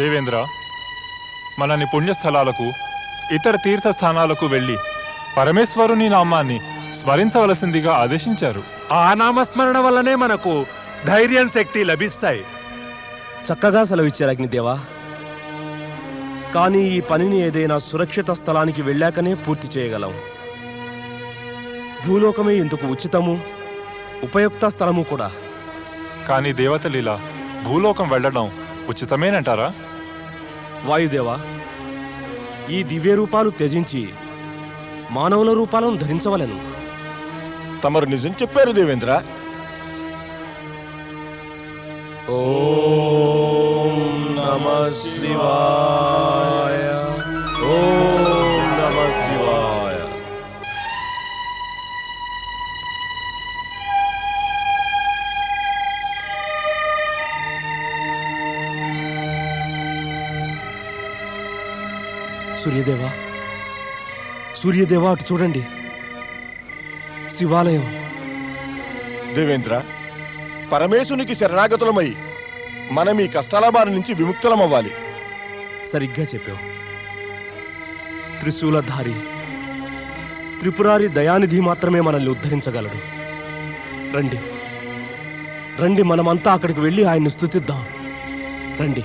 దేవేంద్ర మనని పుణ్యస్థలాలకు ఇతర తీర్థస్థానాలకు వెళ్ళి పరమేశ్వరుని నామాన్ని స్మరించవలసిందిగా ఆదేశించారు. ఆ నామస్మరణ వల్లనే మనకు ధైర్యం శక్తి లభిస్తాయి. చక్కగా సెలవిచ్చారు అగ్నిదేవా. కానీ ఈ పనిని ఏదైనా సురక్షిత స్థలానికి వెళ్ళాకనే పూర్తి చేయగలం. భూలోకమే ఇందుకు ఉచితము ఉపయుక్త స్థలము కూడా. కానీ దేవతలీల భూలోకం వెళ్ళడం ఉచితమేనంటారా? వాయుదేవా ఈ దివ్య రూపాలు త్యజించి మానవుల రూపాలను ధరించవలెను. తమరు నిజం చెప్పారు దేవేంద్ర. ఓం నమ శివాయ. సూర్యదేవా అటు చూడండి. శివాలయం. దేవేంద్ర పరమేశునికి శరణాగతులమై మనం ఈ కష్టాల బారి నుంచి విముక్తులమవ్వాలి. సరిగ్గా చెప్పావు. త్రిశూలధారి త్రిపురారి దయానిధి మాత్రమే మనల్ని ఉద్ధరించగలడు. రండి. రండి మనమంతా అక్కడికి వెళ్ళి ఆయన్ని స్తుతిద్దాం. రండి.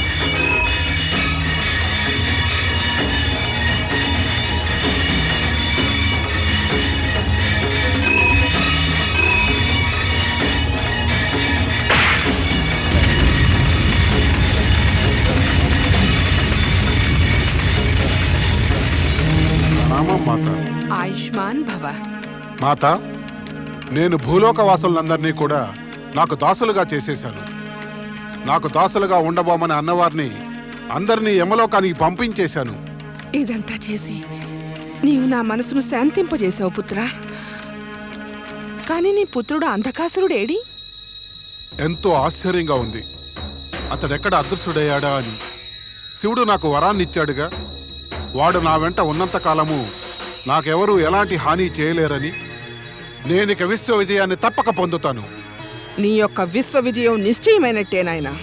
మాత. ఆయుష్మాన్ భవ. మాత నేను భూలోక వాసులందరినీ కూడా నాకు దాసులుగా చేసేశాను. నాకు దాసులుగా ఉండబోమని అన్నవారిని అందరినీ యమలోకానికి పంపించేశాను. ఇదంతా చేసి నీవు నా మనసును శాంతింపజేశావు పుత్రా. కానీ నీ పుత్రుడు అంధకాసురుడేడి? ఎంతో ఆశ్చర్యంగా ఉంది. అతడెక్కడ అదృశ్యుడయ్యాడా అని. శివుడు నాకు వరాన్ని ఇచ్చాడుగా వాడు నా వెంట ఉన్నంత కాలము నాకెవరూ ఎలాంటి హాని చేయలేరని. నేనిక విశ్వ విజయాన్ని తప్పక పొందుతాను. నీ యొక్క విశ్వ విజయం నిశ్చయమైనట్టే నాయనా.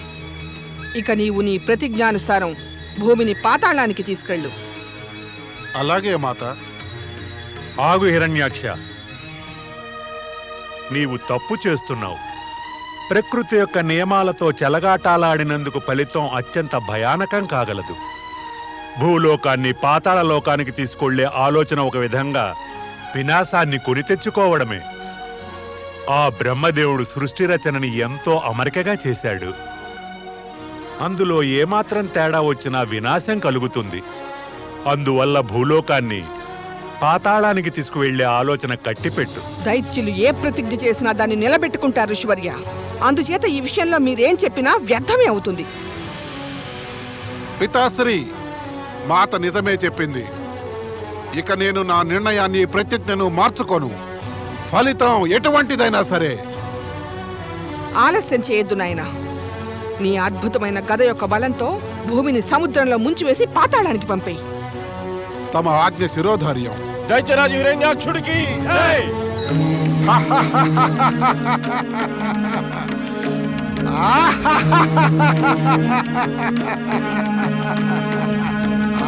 ఇక నీవు నీ ప్రతిజ్ఞానుసారం భూమిని పాతాళానికి తీసుకెళ్ళు. అలాగే మాత. ఆగు హిరణ్యాక్ష. నీవు తప్పు చేస్తున్నావు. ప్రకృతి యొక్క నియమాలతో చెలగాటాలాడినందుకు ఫలితం అత్యంత భయానకం కాగలదు. భూలోకాన్ని పాతాళ లోకానికి తీసుకెళ్ళే ఆలోచన ఒక విధంగా వినాశాన్ని కొని తెచ్చుకోవడమే. ఆ బ్రహ్మదేవుడు సృష్టి రచనని ఎంతో అమరికగా చేశాడు. అందులో ఏమాత్రం తేడా వచ్చినా వినాశం కలుగుతుంది. అందువల్ల భూలోకాన్ని పాతాళానికి తీసుకువెళ్ళే ఆలోచన కట్టిపెట్టు. దైత్యులు ఏ ప్రతిజ్ఞ చేసినా దాన్ని నిలబెట్టుకుంటారు ఋషివర్య అందుచేత ఈ విషయంలో మీరేం చెప్పినా వ్యర్థమే అవుతుంది. పితాశ్రీ మాత నిజమే చెప్పింది. ఇక నేను నా నిర్ణయాన్ని ప్రత్యజ్ఞను మార్చుకోను. ఫలితం ఎటువంటిదైనా సరే. ఆలస్యం చేయొద్దు నాయన. నీ అద్భుతమైన గద యొక్క బలంతో భూమిని సముద్రంలో ముంచివేసి పాతాళానికి పంపేయి. తమ ఆజ్ఞ శిరోధార్యం. ha ha ha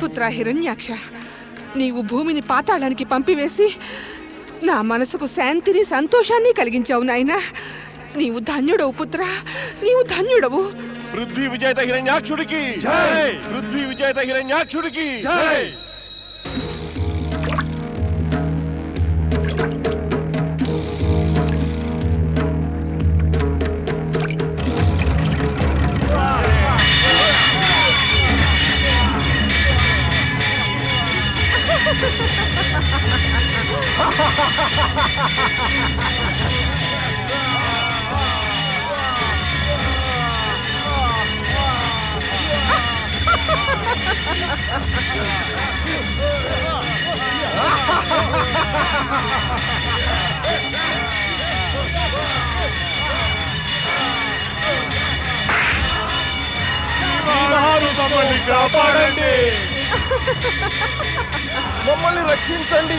పుత్ర హిరణ్యాక్ష నీవు భూమిని పాతాళానికి పంపివేసి నా మనసుకు శాంతిని సంతోషాన్ని కలిగించావు నాయనా. నీవు ధన్యుడవు పుత్ర నీవు ధన్యుడవు. పృథ్వీ విజేత హిరణ్యాక్షుడికి. పృథ్వీ విజేత హిరణ్యాక్షుడికి. మమ్మల్ని కాపాడండి మమ్మల్ని రక్షించండి.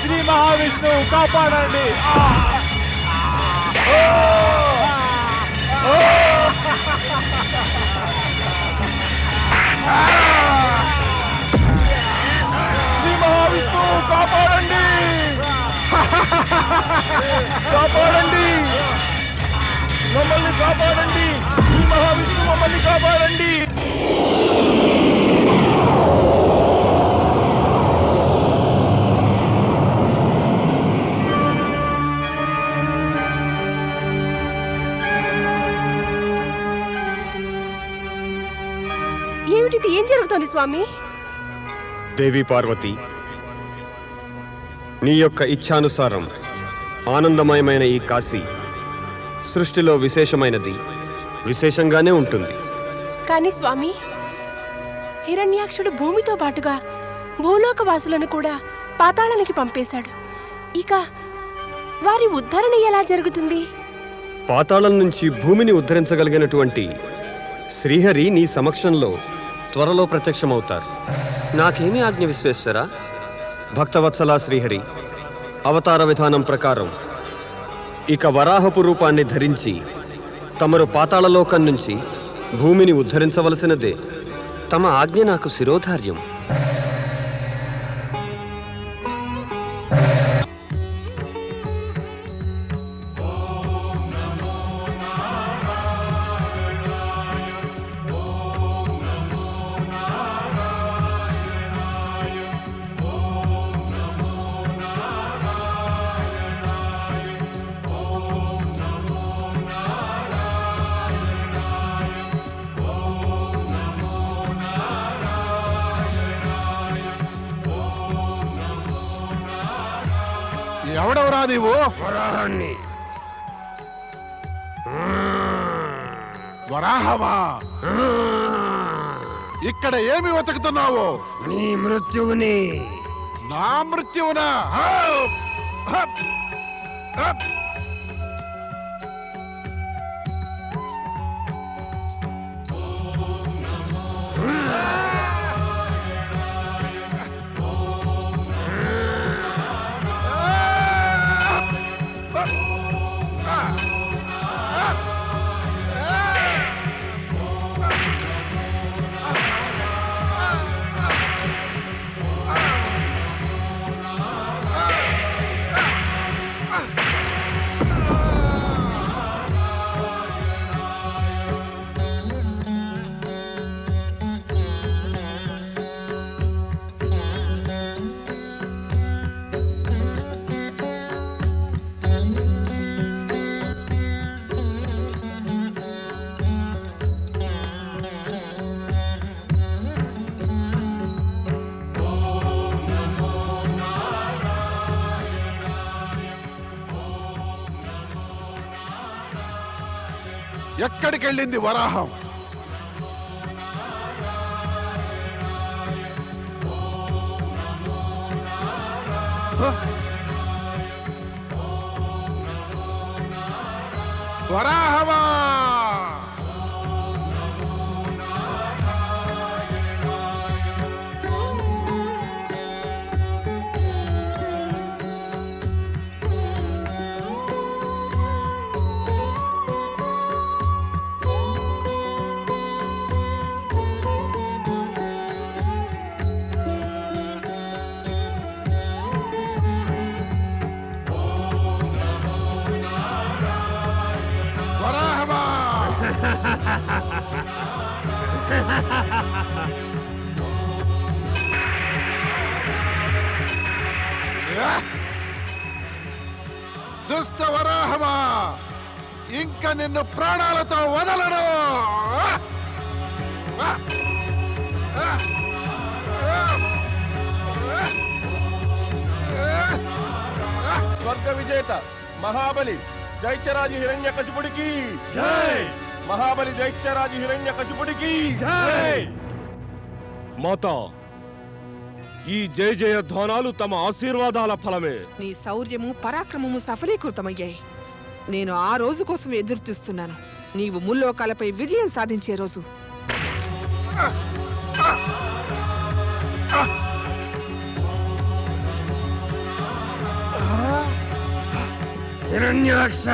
శ్రీ మహావిష్ణువు కాపాడండి. శ్రీ మహావిష్ణువు కాపాడండి. కాపాడండి. మమ్మల్ని కాపాడండి. శ్రీ మహావిష్ణువు మమ్మల్ని కాపాడండి. ఏమిటిది? ఏం జరుగుతోంది స్వామి? దేవి పార్వతి నీ యొక్క ఇచ్ఛానుసారం ఆనందమయమైన ఈ కాశీ సృష్టిలో విశేషమైనది విశేషంగానే ఉంటుంది. కానీ స్వామి హిరణ్యాక్షుడు భూమితో పాటుగా భూలోకవాసులను కూడా పాతాళానికి పంపేశాడు. ఇక వారి ఉద్ధరణ ఎలా జరుగుతుంది? పాతాళం నుంచి భూమిని ఉద్ధరించగలిగినటువంటి శ్రీహరి నీ సమక్షంలో త్వరలో ప్రత్యక్షమవుతారు. నాకేమి ఆజ్ఞ విశ్వేశ్వర? భక్తవత్సల శ్రీహరి అవతార విధానం ప్రకారం ఇక వరాహపు రూపాన్ని ధరించి తమరు పాతాళలోకం నుంచి భూమిని ఉద్ధరించవలసినదే. తమ ఆజ్ఞ నాకు శిరోధార్యం నీవు? వరాహమా ఇక్కడ ఏమి వెతుకుతున్నావు? నీ మృత్యువుని. నా మృత్యువునా? ఎక్కడికి వెళ్ళింది వరాహం వరాహవా నిన్ను ప్రాణాలతో వదలడు స్వర్గ విజేత మహాబలి దైత్యరాజు హిరణ్య కశిపుడికి. జై! మహాబలి దైత్యరాజు హిరణ్య కశిపుడికి. జై! మాత ఈ జయ జయ ధ్వానాలు తమ ఆశీర్వాదాల ఫలమే. నీ శౌర్యము పరాక్రమము సఫలీకృతమయ్యాయి. నేను ఆ రోజు కోసం ఎదురుతీస్తున్నాను నీవు ముల్లోకాలపై విజయం సాధించే రోజు. హిరణ్యాక్ష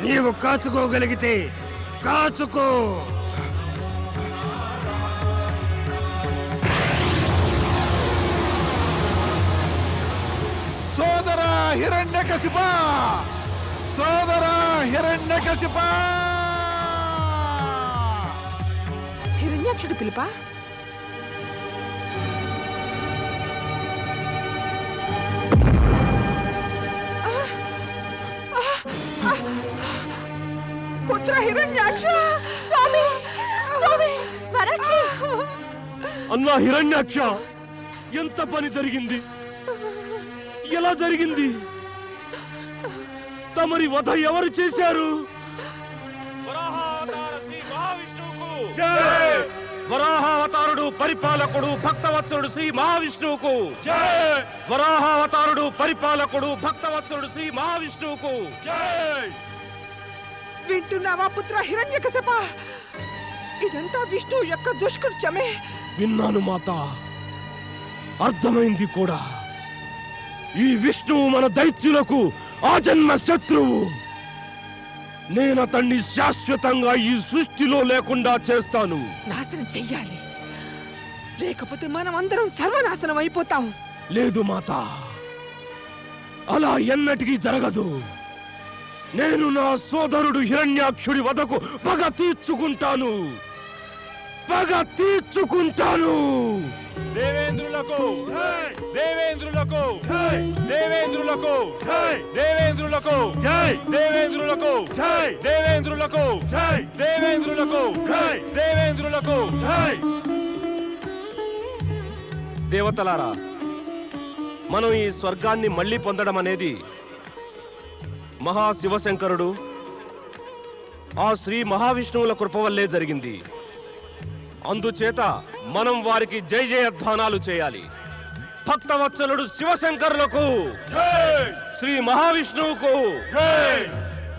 నీవు కాచుకోగలిగితే కాచుకో. సోదరా హిరణ్యకశిప! సోదరా హిరణ్యకశిప హిరణ్యాక్షుడు పిలుపా? పుత్ర హిరణ్యాక్ష! స్వామి! స్వామి! వరాక్షి! అన్నా హిరణ్యాక్ష ఎంత పని జరిగింది? ఎలా జరిగింది? తమరి వధ ఎవరు చేశారు? వరాహావతారుడు పరిపాలకుడు భక్తవత్సరుడు శ్రీ మహావిష్ణువుకు. వరాహావతారుడు పరిపాలకుడు భక్తవత్సరుడు శ్రీ మహావిష్ణువుకు. వింటున్నావా పుత్ర హిరణ్యకశప? ఇదంతా విష్ణువు యొక్క దుష్కృత్యమే. విన్నాను మాత. అర్థమైంది కూడా. ఈ విష్ణువు మన దైత్యులకు ఆజన్మ శత్రువు. నేను అతన్ని శాశ్వతంగా ఈ సృష్టిలో లేకుండా చేస్తాను. నాశనం చెయ్యాలి. లేకపోతే మనం అందరం సర్వనాశనం అయిపోతాం. లేదు మాత. అలా ఎన్నటికీ జరగదు. నేను నా సోదరుడు హిరణ్యాక్షుడి వదకు పగ తీర్చుకుంటాను. పగ తీర్చుకుంటాను. దేవేంద్రులకు. దేవేంద్రులకు. దేవేంద్రులకు. దేవేంద్రులకు. దేవేంద్రులకు. దేవేంద్రులకు. దేవేంద్రులకు. దేవేంద్రులకు. దేవతలారా మనం ఈ స్వర్గాన్ని మళ్ళీ పొందడం అనేది మహాశివశంకరుడు ఆ శ్రీ మహావిష్ణువుల కృప వల్లే జరిగింది. అందుచేత మనం వారికి జయ జయధ్వానాలు చేయాలి. భక్తవత్సలుడు శివశంకరులకు శ్రీ మహావిష్ణువుకు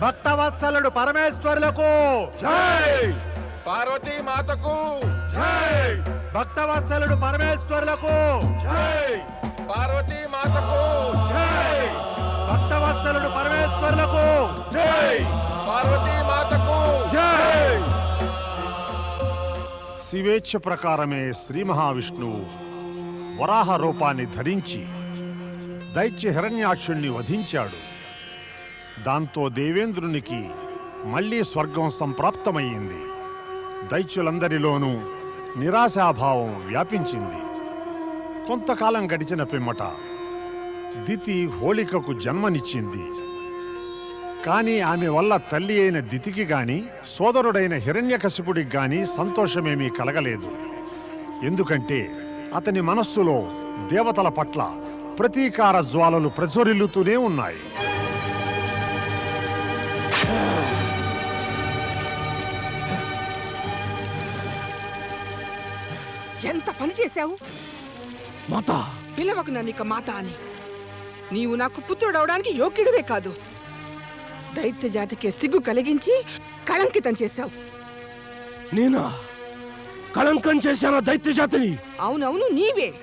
భక్తవత్సలుడు పరమేశ్వరులకు పార్వతీ మాతకు భక్తవత్సలుడు పరమేశ్వరులకు పార్వతీ మాతకు భక్తవత్సలుడు పరమేశ్వరులకు పార్వతీ మాతకు శివేచ్ఛ ప్రకారమే శ్రీ మహావిష్ణువు వరాహ రూపాన్ని ధరించి దైత్య హిరణ్యాక్షుణ్ణి వధించాడు. దాంతో దేవేంద్రునికి మళ్ళీ స్వర్గం సంప్రాప్తమయ్యింది. దైత్యులందరిలోనూ నిరాశాభావం వ్యాపించింది. కొంతకాలం గడిచిన పిమ్మట దితి హోళికకు జన్మనిచ్చింది. కానీ ఆమె వల్ల తల్లి అయిన దితికి గాని సోదరుడైన హిరణ్యకశిపుడికి గాని సంతోషమేమీ కలగలేదు. ఎందుకంటే అతని మనస్సులో దేవతల పట్ల ప్రతీకార జ్వాలలు ప్రజ్వరిల్లుతూనే ఉన్నాయి. ఎంత పని చేశావు? మాత! పిలవకు నన్ను ఇక మాత అని. నీవు నాకు పుత్రుడవడానికి యోగ్యుడివే కాదు. దైత్య జాతికి సిగ్గు కలిగించి కళంకితం చేశావు. నేనా? కళంకం చేశానా దైత్య జాతిని? అవునవును నీవే.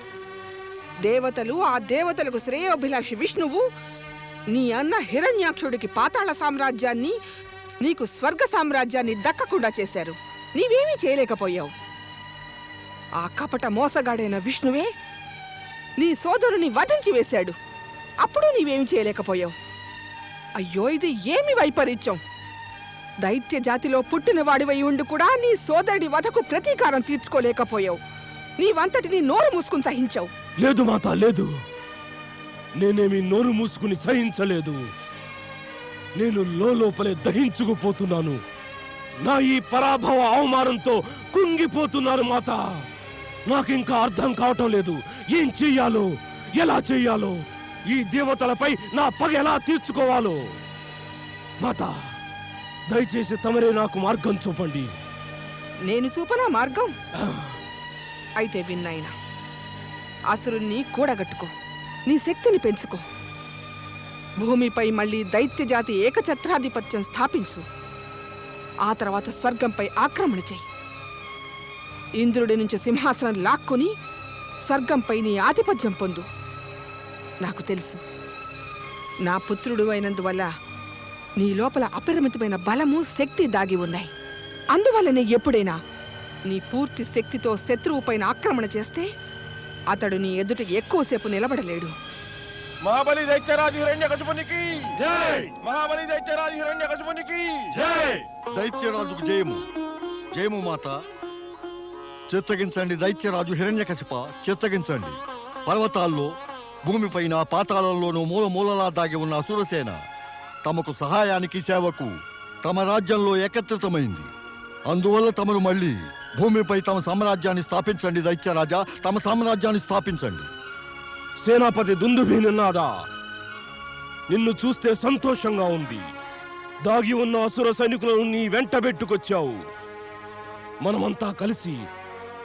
దేవతలు ఆ దేవతలకు శ్రేయోభిలాషి విష్ణువు నీ అన్న హిరణ్యాక్షుడికి పాతాళ సామ్రాజ్యాన్ని నీకు స్వర్గ సామ్రాజ్యాన్ని దక్కకుండా చేశారు. నీవేమీ చేయలేకపోయావు. ఆ కపట మోసగాడైన విష్ణువే నీ సోదరుని వధించి వేశాడు. అప్పుడు నీవేమి చేయలేకపోయావు. అయ్యో ఇది ఏమి వైపరీత్యం? దైత్య జాతిలో పుట్టిన వాడివై ఉండి కూడా నీ సోదరుడి వధకు ప్రతీకారం తీర్చుకోలేకపోయావు. నీవంతటిని నోరు మూసుకుని సహించావు. లేదు మాత లేదు. నేనేమి నోరు మూసుకుని సహించలేదు. నేను లోపలే దహించుకుపోతున్నాను. నా ఈ పరాభవ అవమానంతో కుంగిపోతున్నాను మాత. నాకింకా అర్థం కావటం లేదు. ఏం చెయ్యాలో? ఎలా చెయ్యాలో? ఈ దేవతలపై నా పగ ఎలా తీర్చుకోవాలో? మాత దయచేసి తమరే నాకు మార్గం చూపండి. నేను చూపనా మార్గం? అయితే విన్నాయినా అసురుణ్ణి కూడగట్టుకో నీ శక్తిని పెంచుకో. భూమిపై మళ్ళీ దైత్య జాతి ఏకఛత్రాధిపత్యం స్థాపించు. ఆ తర్వాత స్వర్గంపై ఆక్రమణ చేయి. ఇంద్రుడి నుంచి సింహాసనం లాక్కొని స్వర్గంపై నీ ఆధిపత్యం పొందు. నాకు తెలుసు. నా పుత్రుడు అయినందువల్ల నీ లోపల అపరిమితమైన బలము శక్తి దాగి ఉన్నాయి. అందువల్లనే ఎప్పుడైనా నీ పూర్తి శక్తితో శత్రువు పైన ఆక్రమణ చేస్తే అతడు నీ ఎదుట ఎక్కువసేపు నిలబడలేడు. మహాబలి దైత్యరాజు హిరణ్య కసుపునికి జై! మహాబలి దైత్యరాజు హిరణ్య కసుపునికి జై! దైత్యరాజుకు జయము. జయము మాత. చిత్తగించండి దైత్యరాజు హిరణ్యకశిప చిత్తగించండి. పర్వతాల్లో భూమిపైన పాతాళంలోనూ మూల మూలలా దాగి ఉన్న అసురసేన తమకు సహాయానికి సేవకు తమ రాజ్యంలో ఏకత్రితమైంది. అందువల్ల తమను మళ్ళీ భూమిపై తమ సామ్రాజ్యాన్ని స్థాపించండి దైత్యరాజా. తమ సామ్రాజ్యాన్ని స్థాపించండి. సేనాపతి దుందుభి నిన్నాదా? నిన్ను చూస్తే సంతోషంగా ఉంది. దాగి ఉన్న అసుర సైనికులను నీ వెంట పెట్టుకొచ్చావు. మనమంతా కలిసి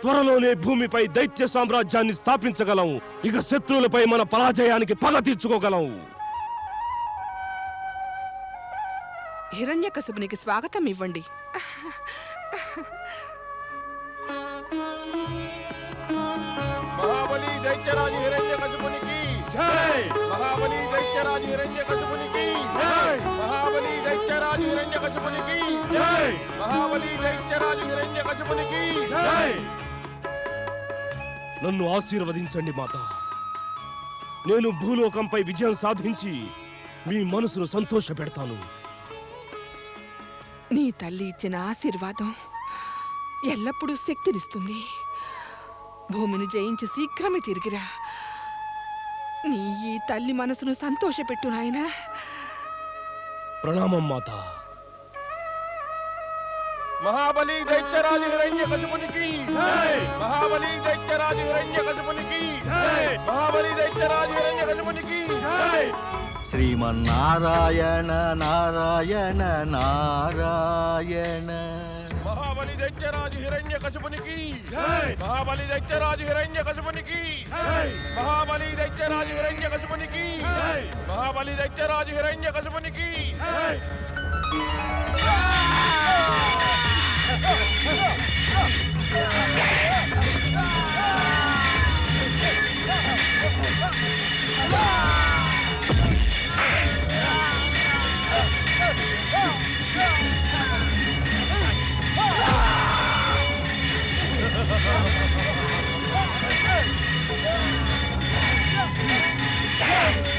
త్వరలోనే భూమిపై దైత్య సామ్రాజ్యాన్ని స్థాపించగలం ఇక శత్రువులపై మన పరాజయానికి పగ తీర్చుకోగలం హిరణ్యకశిపునికి స్వాగతం ఇవ్వండి. మహాబలి దైత్యరాజు జై! మహాబలి దైత్యరాజు హిరణ్య కసుపునికి జై! మహాబలి దైత్యరాజు హిరణ్య కసుపునికి జై! మహాబలి దైత్యరాజు హిరణ్య కసుపునికి జై! నన్ను ఆశీర్వదించండి మాత. నేను భూలోకంపై విజయం సాధించి మీ మనసును సంతోష పెడతాను నీ తల్లి ఇచ్చిన ఆశీర్వాదం ఎల్లప్పుడూ శక్తినిస్తుంది. భూమిని జయించి శీఘ్రమే తిరిగిరా. నీ ఈ తల్లి మనసును సంతోషపెట్టు నాయనా. ప్రణామం మాత. మహాబలి దైత్యరాజు హిరణ్య కసుపునికి జై మహాబలి దైత్యరాజు హిరణ్య కసుపునికి జై మహాబలి దైత్యరాజు హిరణ్య కసుపునికి జై శ్రీమన్నారాయణ నారాయణ నారాయణ. మహాబలి దైత్యరాజు హిరణ్య కసుపునికి జై మహాబలి దైత్యరాజు హిరణ్య కసుపునికి జై మహాబలి దైత్యరాజు హిరణ్య కసుపునికి జై మహాబలి దైత్యరాజు హిరణ్య కసుపునికి జై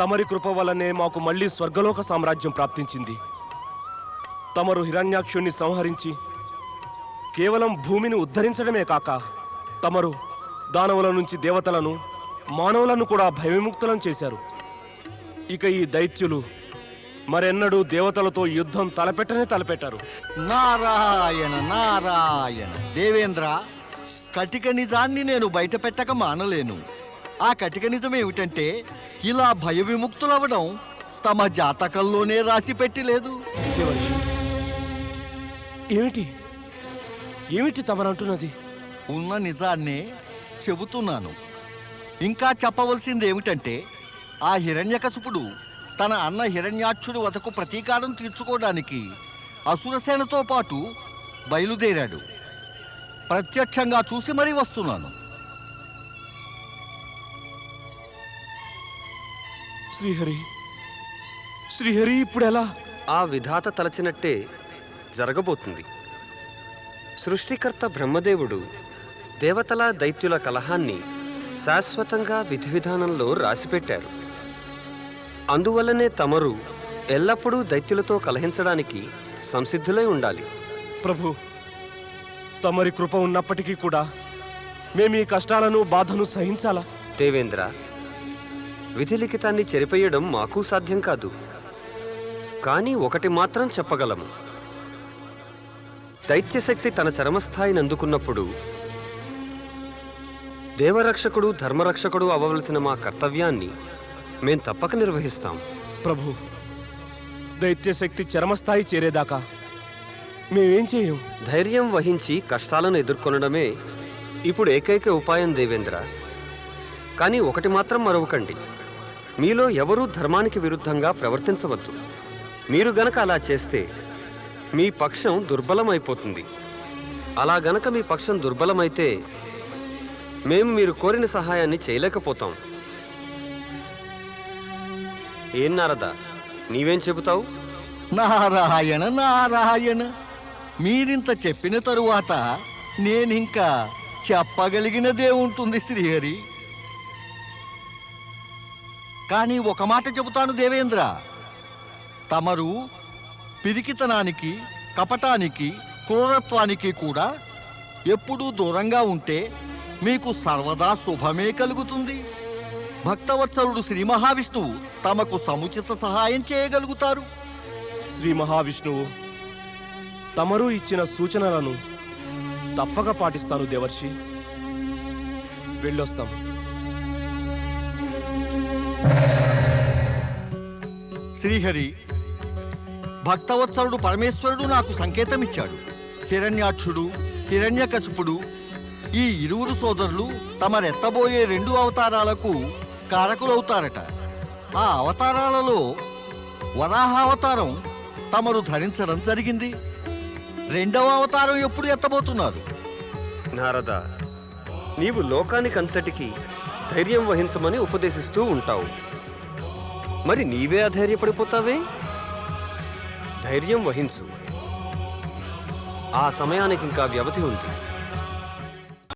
తమరి కృప వల్లనే మాకు మళ్ళీ స్వర్గలోక సామ్రాజ్యం ప్రాప్తించింది. తమరు హిరణ్యాక్షుణ్ణి సంహరించి కేవలం భూమిని ఉద్ధరించడమే కాక తమరు దానవుల నుంచి దేవతలను మానవులను కూడా భయవిముక్తులను చేశారు. ఇక ఈ దైత్యులు మరెన్నడూ దేవతలతో యుద్ధం తలపెట్టనే తలపెట్టారు. నారాయణ నారాయణ దేవేంద్ర కటిక నిజాన్ని నేను బయట పెట్టక మానలేను. ఆ కటిక నిజం ఏమిటంటే ఇలా భయ విముక్తులవడం తమ జాతకంలోనే రాసి పెట్టి లేదు ఏమిటి? ఏమిటి తమరంటున్నది ఉన్న నిజాన్నే చెబుతున్నాను. ఇంకా చెప్పవలసింది ఏమిటంటే ఆ హిరణ్యకశిపుడు తన అన్న హిరణ్యాక్షుడి వతకు ప్రతీకారం తీర్చుకోవడానికి అసురసేనతో పాటు బయలుదేరాడు. ప్రత్యక్షంగా చూసి మరీ వస్తున్నాను. శ్రీహరి. శ్రీహరి ఇప్పుడు ఎలా ఆ విధాత తలచినట్టే జరగబోతుంది. సృష్టికర్త బ్రహ్మదేవుడు దేవతల దైత్యుల కలహాన్ని శాశ్వతంగా విధి విధానంలో రాసిపెట్టారు. అందువల్లనే తమరు ఎల్లప్పుడూ దైత్యులతో కలహించడానికి సంసిద్ధులై ఉండాలి. ప్రభు తమరి కృప ఉన్నప్పటికీ కూడా మేము ఈ కష్టాలను బాధను సహించాలా? దేవేంద్ర విధిలిఖితాన్ని చెరిపేయడం మాకు సాధ్యం కాదు. కానీ ఒకటి మాత్రం చెప్పగలము దైత్యశక్తి తన చరమస్థాయిని అందుకున్నప్పుడు దేవరక్షకుడు ధర్మరక్షకుడు అవ్వవలసిన మా కర్తవ్యాన్ని మేం తప్పక నిర్వహిస్తాం. ప్రభు దైత్యశక్తి చరమస్థాయి చేరేదాకా మేమేం చేయం? ధైర్యం వహించి కష్టాలను ఎదుర్కొనడమే ఇప్పుడు ఏకైక ఉపాయం దేవేంద్ర. కానీ ఒకటి మాత్రం మరవకండి. మీలో ఎవరూ ధర్మానికి విరుద్ధంగా ప్రవర్తించవద్దు. మీరు గనక అలా చేస్తే మీ పక్షం దుర్బలమైపోతుంది. అలా గనక మీ పక్షం దుర్బలమైతే మేము మీరు కోరిన సహాయాన్ని చేయలేకపోతాం. ఏం నారదా? నీవేం చెబుతావు? నారాయణ నారాయణ మీరింత చెప్పిన తరువాత నేనింకా చెప్పగలిగినదే ఉంటుంది శ్రీహరి. కానీ ఒక మాట చెబుతాను దేవేంద్ర. తమరు పిరికితనానికి కపటానికి క్రూరత్వానికి కూడా ఎప్పుడూ దూరంగా ఉంటే మీకు సర్వదా శుభమే కలుగుతుంది. భక్తవత్సలుడు శ్రీ మహావిష్ణువు తమకు సముచిత సహాయం చేయగలుగుతారు. శ్రీ మహావిష్ణువు తమరు ఇచ్చిన సూచనలను తప్పక పాటిస్తాను దేవర్షి. వెళ్ళొస్తాం. శ్రీహరి భక్తవత్సరుడు పరమేశ్వరుడు నాకు సంకేతం ఇచ్చాడు హిరణ్యాక్షుడు హిరణ్యకశిపుడు ఈ ఇరువురు సోదరులు తమరెత్తబోయే రెండు అవతారాలకు కారకులవుతారట. ఆ అవతారాలలో వరాహావతారం తమరు ధరించడం జరిగింది. రెండవ అవతారం ఎప్పుడు ఎత్తబోతున్నారు? నారద నీవు లోకానికంతటికీ ధైర్యం వహించమని ఉపదేశిస్తూ ఉంటావు. మరి నీవే అధైర్యపడిపోతావే? ధైర్యం వహించు. ఆ సమయానికి ఇంకా వ్యవధి ఉంది.